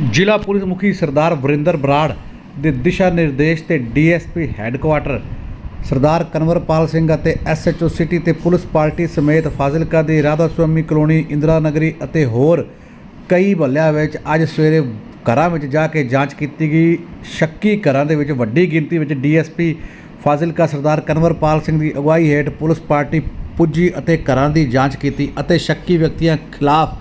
ਜ਼ਿਲ੍ਹਾ ਪੁਲਿਸ ਮੁਖੀ ਸਰਦਾਰ ਵਰਿੰਦਰ ਬਰਾੜ ਦੇ ਦਿਸ਼ਾ ਨਿਰਦੇਸ਼ ਤੇ ਡੀਐਸਪੀ ਹੈੱਡਕੁਆਟਰ ਸਰਦਾਰ ਕਨਵਰਪਾਲ ਸਿੰਘ ਅਤੇ ਐਸਐਚਓ ਸਿਟੀ ਤੇ ਪੁਲਿਸ ਪਾਰਟੀ ਸਮੇਤ ਫਾਜ਼ਿਲਕਾ ਦੀ ਰਾਧਾ ਸੁਆਮੀ ਕਲੋਨੀ, ਇੰਦਰਾ ਨਗਰੀ ਅਤੇ ਹੋਰ ਕਈ ਮਹੱਲਿਆਂ ਵਿੱਚ ਅੱਜ ਸਵੇਰੇ ਘਰਾਂ ਵਿੱਚ ਜਾ ਕੇ ਜਾਂਚ ਕੀਤੀ ਗਈ। ਸ਼ੱਕੀ ਘਰਾਂ ਦੇ ਵਿੱਚ ਵੱਡੀ ਗਿਣਤੀ ਵਿੱਚ ਡੀਐਸਪੀ ਫਾਜ਼ਿਲਕਾ ਸਰਦਾਰ ਕਨਵਰਪਾਲ ਸਿੰਘ ਦੀ ਅਗਵਾਈ ਹੇਠ ਪੁਲਿਸ ਪਾਰਟੀ ਪੁੱਜੀ ਅਤੇ ਘਰਾਂ ਦੀ ਜਾਂਚ ਕੀਤੀ ਅਤੇ ਸ਼ੱਕੀ ਵਿਅਕਤੀਆਂ ਖਿਲਾਫ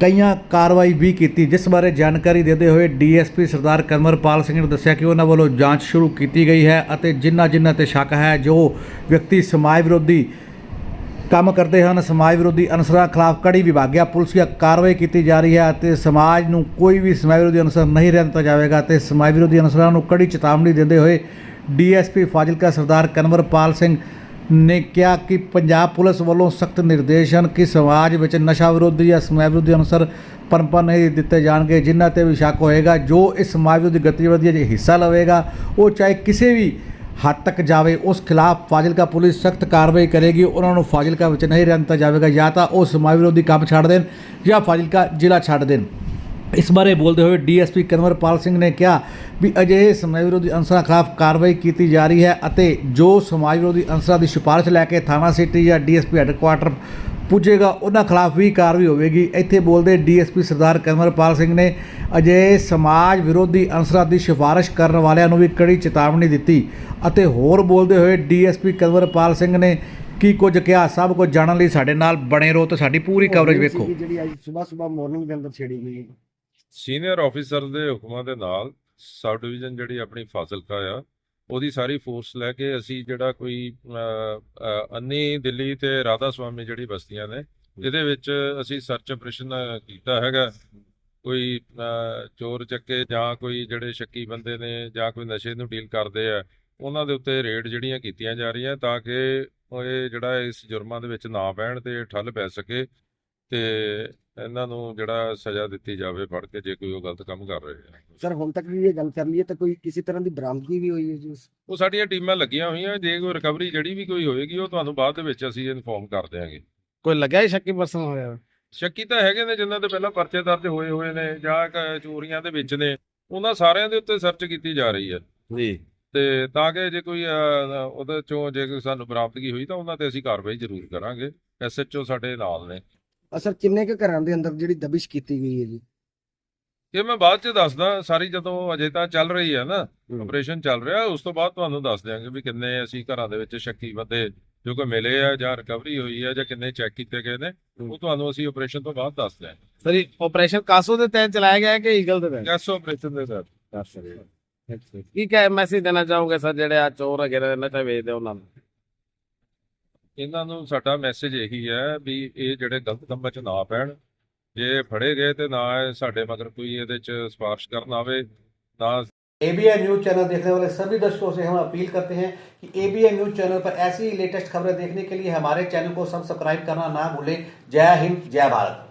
ਕਈਆਂ ਕਾਰਵਾਈ ਵੀ ਕੀਤੀ, ਜਿਸ ਬਾਰੇ ਜਾਣਕਾਰੀ ਦਿੰਦੇ ਹੋਏ ਡੀਐਸਪੀ ਸਰਦਾਰ ਕਨਵਰਪਾਲ ਸਿੰਘ ਨੇ ਦੱਸਿਆ ਕਿ ਉਹਨਾਂ ਵੱਲੋਂ ਜਾਂਚ ਸ਼ੁਰੂ ਕੀਤੀ ਗਈ ਹੈ ਅਤੇ ਜਿਨ੍ਹਾਂ ਜਿਨ੍ਹਾਂ ਤੇ ਸ਼ੱਕ ਹੈ, ਜੋ ਵਿਅਕਤੀ ਸਮਾਜ ਵਿਰੋਧੀ ਕੰਮ ਕਰਦੇ ਹਨ, ਸਮਾਜ ਵਿਰੋਧੀ ਅਨਸਰਾਂ ਖਿਲਾਫ ਕੜੀ ਵਿਭਾਗਿਆ, ਪੁਲਿਸ ਦੀ ਕਾਰਵਾਈ ਕੀਤੀ ਜਾ ਰਹੀ ਹੈ ਅਤੇ ਸਮਾਜ ਨੂੰ ਕੋਈ ਵੀ ਸਮਾਜ ਵਿਰੋਧੀ ਅਨਸਰ ਨਹੀਂ ਰਹਿਣ ਦਿੱਤਾ ਜਾਵੇਗਾ ਤੇ ਸਮਾਜ ਵਿਰੋਧੀ ਅਨਸਰਾਂ ਨੂੰ ਕੜੀ ਚੇਤਾਵਨੀ ਦਿੰਦੇ ਹੋਏ ਡੀਐਸਪੀ ਫਾਜ਼ਿਲਕਾ ਸਰਦਾਰ ਕਨਵਰਪਾਲ ਸਿੰਘ ਨੇ ਕਿਹਾ ਕਿ ਪੰਜਾਬ ਪੁਲਿਸ ਵੱਲੋਂ ਸਖਤ ਨਿਰਦੇਸ਼ ਹਨ ਕਿ ਸਮਾਜ ਵਿੱਚ ਨਸ਼ਾ ਵਿਰੋਧੀ ਜਾਂ ਸਮਾਜ ਵਿਰੋਧੀ ਅਨਸਰ ਪਰਮਪਰ ਨਹੀਂ ਦਿੱਤੇ ਜਾਣਗੇ, ਜਿਨ੍ਹਾਂ ਤੇ ਵੀ ਸ਼ੱਕ ਹੋਏਗਾ, ਜੋ ਇਸ ਸਮਾਜ ਵਿਰੋਧੀ ਗਤੀਵਿਧੀਆਂ 'ਚ ਹਿੱਸਾ ਲਵੇਗਾ, ਉਹ ਚਾਹੇ ਕਿਸੇ ਵੀ ਹੱਦ ਤੱਕ ਜਾਵੇ, ਉਸ ਖਿਲਾਫ ਫਾਜ਼ਿਲਕਾ ਪੁਲਿਸ ਸਖਤ ਕਾਰਵਾਈ ਕਰੇਗੀ, ਉਹਨਾਂ ਨੂੰ ਫਾਜ਼ਿਲਕਾ ਵਿੱਚ ਨਹੀਂ ਰਹਿਣ ਦਿੱਤਾ ਜਾਵੇਗਾ, ਜਾਂ ਤਾਂ ਉਹ ਸਮਾਜ ਵਿਰੋਧੀ ਕੰਮ ਛੱਡ ਦੇਣ ਜਾਂ ਫਾਜ਼ਿਲਕਾ ਜ਼ਿਲ੍ਹਾ ਛੱਡ ਦੇਣ। ਇਸ ਬਾਰੇ ਬੋਲਦੇ ਹੋਏ ਡੀਐਸਪੀ ਕਨਵਰਪਾਲ ਸਿੰਘ ਨੇ ਕਿਹਾ ਵੀ ਅਜਿਹੇ ਸਮਾਜ ਵਿਰੋਧੀ ਅਨਸਰਾਂ ਖਿਲਾਫ ਕਾਰਵਾਈ ਕੀਤੀ ਜਾ ਰਹੀ ਹੈ ਅਤੇ ਜੋ ਸਮਾਜ ਵਿਰੋਧੀ ਅਨਸਰਾਂ ਦੀ ਸਿਫਾਰਿਸ਼ ਲੈ ਕੇ ਥਾਣਾ ਸਿਟੀ ਜਾਂ ਡੀਐਸਪੀ ਹੈੱਡਕੁਆਟਰ ਪੁੱਜੇਗਾ ਉਹਨਾਂ ਖਿਲਾਫ ਵੀ ਕਾਰਵਾਈ ਹੋਵੇਗੀ। ਇੱਥੇ ਬੋਲਦੇ ਡੀਐਸਪੀ ਸਰਦਾਰ ਕਨਵਰਪਾਲ ਸਿੰਘ ਨੇ ਅਜਿਹੇ ਸਮਾਜ ਵਿਰੋਧੀ ਅਨਸਰਾਂ ਦੀ ਸਿਫਾਰਿਸ਼ ਕਰਨ ਵਾਲਿਆਂ ਨੂੰ ਵੀ ਕੜੀ ਚੇਤਾਵਨੀ ਦਿੱਤੀ ਅਤੇ ਹੋਰ ਬੋਲਦੇ ਹੋਏ ਡੀਐਸਪੀ ਕਨਵਰਪਾਲ ਸਿੰਘ ਨੇ ਕੀ ਕੁਝ ਕਿਹਾ ਸਭ ਕੁਝ ਜਾਣਨ ਲਈ ਸਾਡੇ ਨਾਲ ਬਣੇ ਰਹੋ ਤੇ ਸਾਡੀ ਪੂਰੀ ਕਵਰੇਜ ਵੇਖੋ। ਜਿਹੜੀ ਅੱਜ ਸਵੇਰ ਸਵੇਰ ਮਾਰਨਿੰਗ ਦੇ ਅੰਦਰ ਛੇੜੀ ਗਈ। ਸੀਨੀਅਰ ਆਫੀਸਰ ਦੇ ਹੁਕਮਾਂ ਦੇ ਨਾਲ ਸਬ ਡਿਵੀਜ਼ਨ ਜਿਹੜੀ ਆਪਣੀ ਫਾਜ਼ਿਲਕਾ ਆ, ਉਹਦੀ ਸਾਰੀ ਫੋਰਸ ਲੈ ਕੇ ਅਸੀਂ ਜਿਹੜਾ ਕੋਈ ਅੰਨੀ ਦਿੱਲੀ ਤੇ ਰਾਧਾ ਸੁਆਮੀ ਜਿਹੜੀ ਬਸਤੀਆਂ ਨੇ, ਇਹਦੇ ਵਿੱਚ ਅਸੀਂ ਸਰਚ ਆਪਰੇਸ਼ਨ ਕੀਤਾ ਹੈਗਾ। ਕੋਈ ਚੋਰ ਚੱਕੇ ਜਾਂ ਕੋਈ ਜਿਹੜੇ ਸ਼ੱਕੀ ਬੰਦੇ ਨੇ ਜਾਂ ਕੋਈ ਨਸ਼ੇ ਨੂੰ ਡੀਲ ਕਰਦੇ ਆ, ਉਹਨਾਂ ਦੇ ਉੱਤੇ ਰੇਡ ਜਿਹੜੀਆਂ ਕੀਤੀਆਂ ਜਾ ਰਹੀਆਂ ਤਾਂ ਕਿ ਇਹ ਜਿਹੜਾ ਇਸ ਜੁਰਮਾਂ ਦੇ ਵਿੱਚ ਨਾ ਪੈਣ ਤੇ ਠੱਲ ਪੈ ਸਕੇ ਤੇ ਇਹਨਾਂ ਨੂੰ ਜਿਹੜਾ ਸਜ਼ਾ ਦਿੱਤੀ ਜਾਵੇ ਫੜ ਕੇ ਜੇ ਕੋਈ ਉਹ ਗਲਤ ਕੰਮ ਕਰ ਰਹੇ ਆ। ਸਰ ਹੁਣ ਤੱਕ ਵੀ ਇਹ ਗੱਲ ਕਰ ਲਈਏ ਤਾਂ ਕੋਈ ਕਿਸੇ ਤਰ੍ਹਾਂ ਦੀ ਬਰਾਮਦਗੀ ਵੀ ਹੋਈ ਹੈ ਜੀ ਉਸ? ਉਹ ਸਾਡੀਆਂ ਟੀਮਾਂ ਲੱਗੀਆਂ ਹੋਈਆਂ ਜੇ ਕੋਈ ਰਿਕਵਰੀ ਜਿਹੜੀ ਵੀ ਕੋਈ ਹੋਏਗੀ ਉਹ ਤੁਹਾਨੂੰ ਬਾਅਦ ਦੇ ਵਿੱਚ ਅਸੀਂ ਇਨਫੋਰਮ ਕਰ ਦਿਆਂਗੇ। ਕੋਈ ਲੱਗਿਆ ਹੀ ਸ਼ੱਕੀ ਪਰਸਨ ਹੋਇਆ? ਸ਼ੱਕੀ ਤਾਂ ਹੈਗੇ ਨੇ ਜਿਨ੍ਹਾਂ ਦੇ ਪਹਿਲਾਂ ਪਰਚੇ ਦਰਜ ਹੋਏ ਹੋਏ ਨੇ ਜਾਂ ਚੋਰੀਆਂ ਦੇ ਵਿੱਚ ਨੇ ਉਹਨਾਂ ਸਾਰਿਆਂ ਦੇ ਉੱਤੇ ਸਰਚ ਕੀਤੀ ਜਾ ਰਹੀ ਹੈ। ਜੀ। ਤੇ ਤਾਂ ਕਿ ਜੇ ਕੋਈ ਉਹਦੇ ਚੋਂ ਜੇ ਕੋਈ ਸਾਨੂੰ ਬਰਾਮਦਗੀ ਹੋਈ ਤਾਂ ਉਹਨਾਂ ਤੇ ਅਸੀਂ ਕਾਰਵਾਈ ਜ਼ਰੂਰ ਕਰਾਂਗੇ। ਐਸਐਚਓ ਸਾਡੇ ਨਾਲ ਨੇ। ਅਸਰ ਕਿੰਨੇ ਕੁ ਘਰਾਂ ਦੇ ਅੰਦਰ ਜਿਹੜੀ ਦਬਿਸ਼ ਕੀਤੀ ਗਈ ਹੈ ਜੀ? ਇਹ ਮੈਂ ਬਾਅਦ ਚ ਦੱਸਦਾ ਸਾਰੀ ਜਦੋਂ ਅਜੇ ਤਾਂ ਚੱਲ ਰਹੀ ਹੈ ਨਾ ਆਪਰੇਸ਼ਨ ਚੱਲ ਰਿਹਾ ਉਸ ਤੋਂ ਬਾਅਦ ਤੁਹਾਨੂੰ ਦੱਸ ਦਿਆਂਗੇ ਵੀ ਕਿੰਨੇ ਅਸੀਂ ਘਰਾਂ ਦੇ ਵਿੱਚ ਸ਼ੱਕੀ ਬੰਦੇ ਜੋ ਕਿ ਮਿਲੇ ਆ ਜਾਂ ਰਿਕਵਰੀ ਹੋਈ ਹੈ ਜਾਂ ਕਿੰਨੇ ਚੈੱਕ ਕੀਤੇ ਗਏ ਨੇ ਉਹ ਤੁਹਾਨੂੰ ਅਸੀਂ ਆਪਰੇਸ਼ਨ ਤੋਂ ਬਾਅਦ ਦੱਸ ਦਿਆਂਗੇ। ਸਰ ਆਪਰੇਸ਼ਨ ਕਾਸੋ ਦੇ ਤਹਿਤ ਚਲਾਇਆ ਗਿਆ ਹੈ ਕਿ ਈਗਲ ਦੇ ਤਹਿਤ? ਗੈਸ ਆਪਰੇਸ਼ਨ ਦੇ ਤਹਿਤ। ਕੀ ਕਹੇ ਮੈਸੇਜ ਦੇਣਾ ਚਾਹੋਗੇ ਸਰ ਜਿਹੜੇ ਆ ਚੋਰ ਨੇ ਨਸ਼ਾ ਵੇਚਦੇ ਉਹਨਾਂ ਨੂੰ? ਇਹਨਾਂ ਨੂੰ ਸਾਡਾ ਮੈਸੇਜ ਇਹੀ ਹੈ ਵੀ ਇਹ ਜਿਹੜੇ ਗਲਤ ਕੰਮਾਂ 'ਚ ਨਾ ਪੈਣ ਜੇ ਫੜੇ ਗਏ ਤੇ ਨਾ ਇਹ ਸਾਡੇ ਮਗਰ ਕੋਈ ਇਹਦੇ 'ਚ ਸਿਫਾਰਿਸ਼ ਕਰਨ ਆਵੇ ਨਾ एबीएन न्यूज चैनल देखने वाले सभी दर्शकों से हम अपील करते हैं कि एबीएन न्यूज चैनल पर ऐसी ही लेटेस्ट खबरें देखने के लिए हमारे चैनल को सब्सक्राइब करना ना भूलें जय हिंद जय भारत